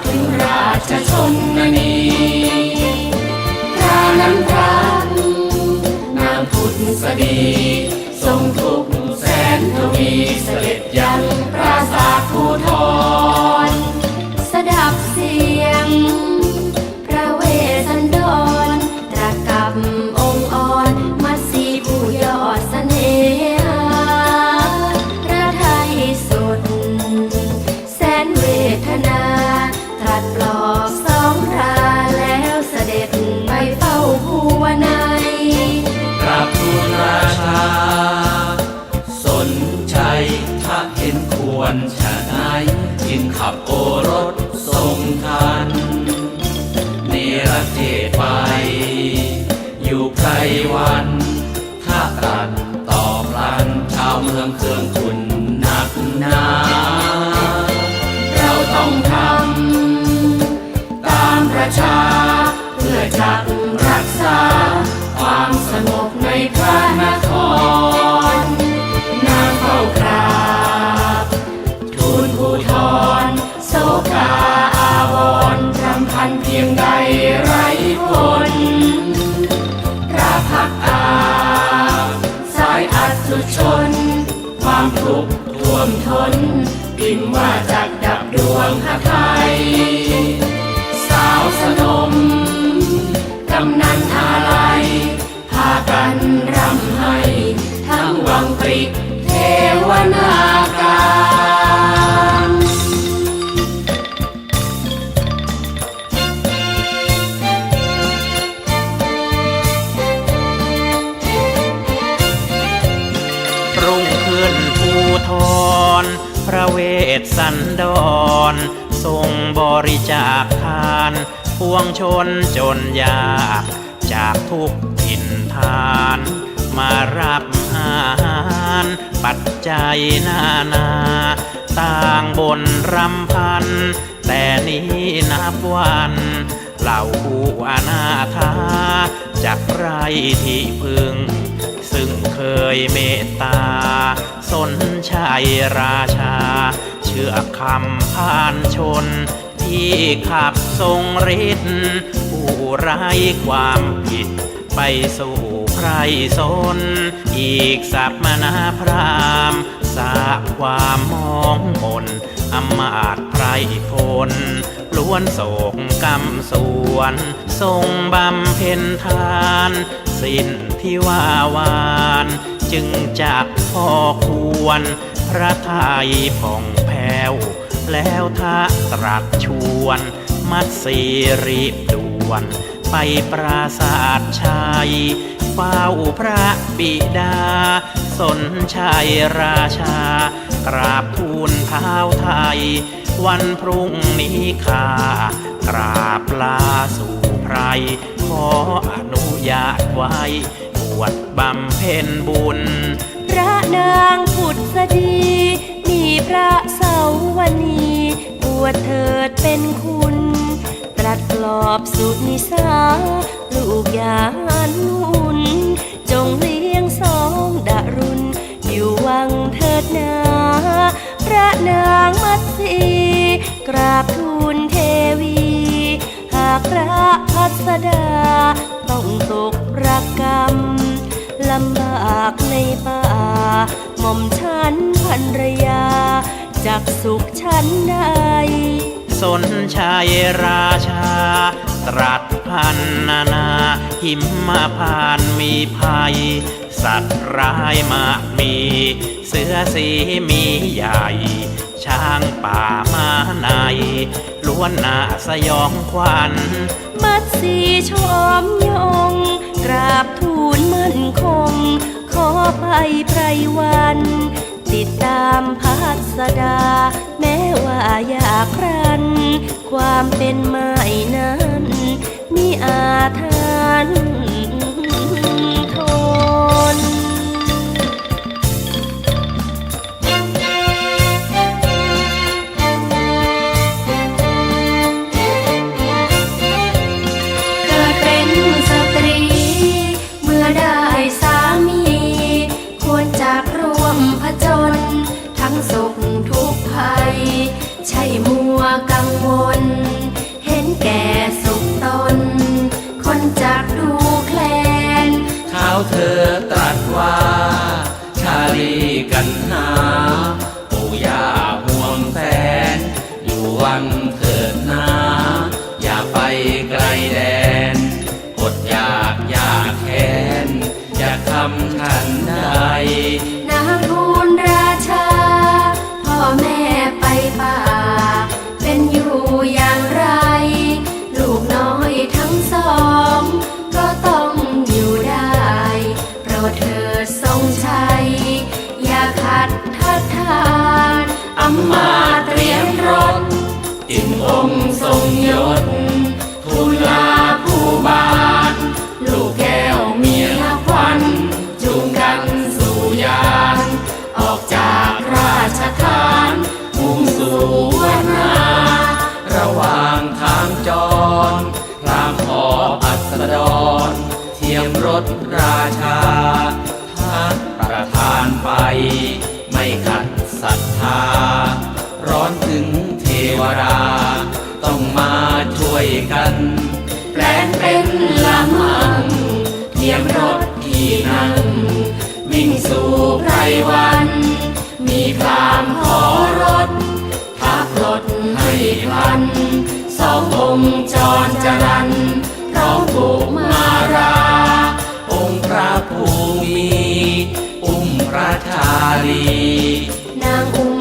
ามทราบถึงราชชนนีพระนั้นพระนามพุทธสดีทรงทุกแสนทวีเสด็จยังปราสาทภูทร วันถ้าตรันตอบรันชาวเมืองเครื่องคุณหนักหนาเราต้องทำตามประชา เพื่อจักรักษา ความสงบในพระนคร นปิ่งว่าจากดับดวงหไทยสาวสนมกำนันอาลัยพากันรำให้ ทั้งวังปริกเทวนา สันดรทรงบริจาคทานพวงชนจนยากจากทุกถิ่นทาน มารับอาหาร ปัจจัยนานา ต่างบนรำพัน แต่นี้นับวันเหล่าผู้อนาถาจากไรที่พึง ซึ่งเคยเมตตา สนชัยราชา เชื่อคำพานชน ที่ขับทรงฤทธิ์ผู้ไร้ความผิด ไปสู่ไพรสน อีกสัพมนาพรามสาความมองมนอมาตไพรพลล้วนโศกกรรมส่วน ทรงบำเพ็ญทาน สิ้นที่ว่าวาน จึงจากพ่อควร พระไทยผ่อง ว แล้วท้าตรัสชวน มัดสีรีบด่วน ไปปราศาสชัยเฝ้าพระบิดา สนชัยราชา กราบทูลเท้าไทย วันพรุ่งนี้ข้ากราบลาสู่ไพรขออนุญาตไว้บวชบำเพ็ญบุญ พระนางผุดสดี พระเสาวนีบวชเถิดเป็นคุณ ตรัสปลอบสุนิสา ลูกยานุนจงเลี้ยงสองดารุณ อยู่วังเถิดนา พระนางมัตสีกราบทูลเทวี หากพระพัสดา ต้องตกรักกรรมลำบากในป่า หม่อมฉันพันรยา จากสุขฉันใดสนชัยราชา ตรัสพันนานา หิมมาพานมีภัย สัตว์ร้ายมากมี เสือสีมีใหญ่ ช้างป่ามาในล้วนน่าสยองขวัญมัดสีชอมยง กราบทูลมั่นคงข อไปไพรวัน ติดตามพัสดา แม้ว่าอยากันเถิดนา อย่าไปไกลแดนอดอยากอยากแค้นอยากทำทันใดนางทูลราชา พ่อแม่ไปป่า เป็นอยู่อย่างไร งองทรงยศทูลลาผู้บานลูกแก้วเมียควันจูงกันสู่ยาน ออกจากราชทานมุ่งสู่วันาระหว่างทางจรพรามขออัสดร เทียมรถราชาทักประทานไป ไม่ขัดศรัทธา ร้อนถึง กัน แปลงเป็นละมังเทียมรถที่นั่งวิ่งสู่ไพรวัน มีพรามขอรถทักรถให้พลัน สององค์จรจรันร้องบุมารา องค์พระภูมิ อุ้มพระชาลีนางอุ้ม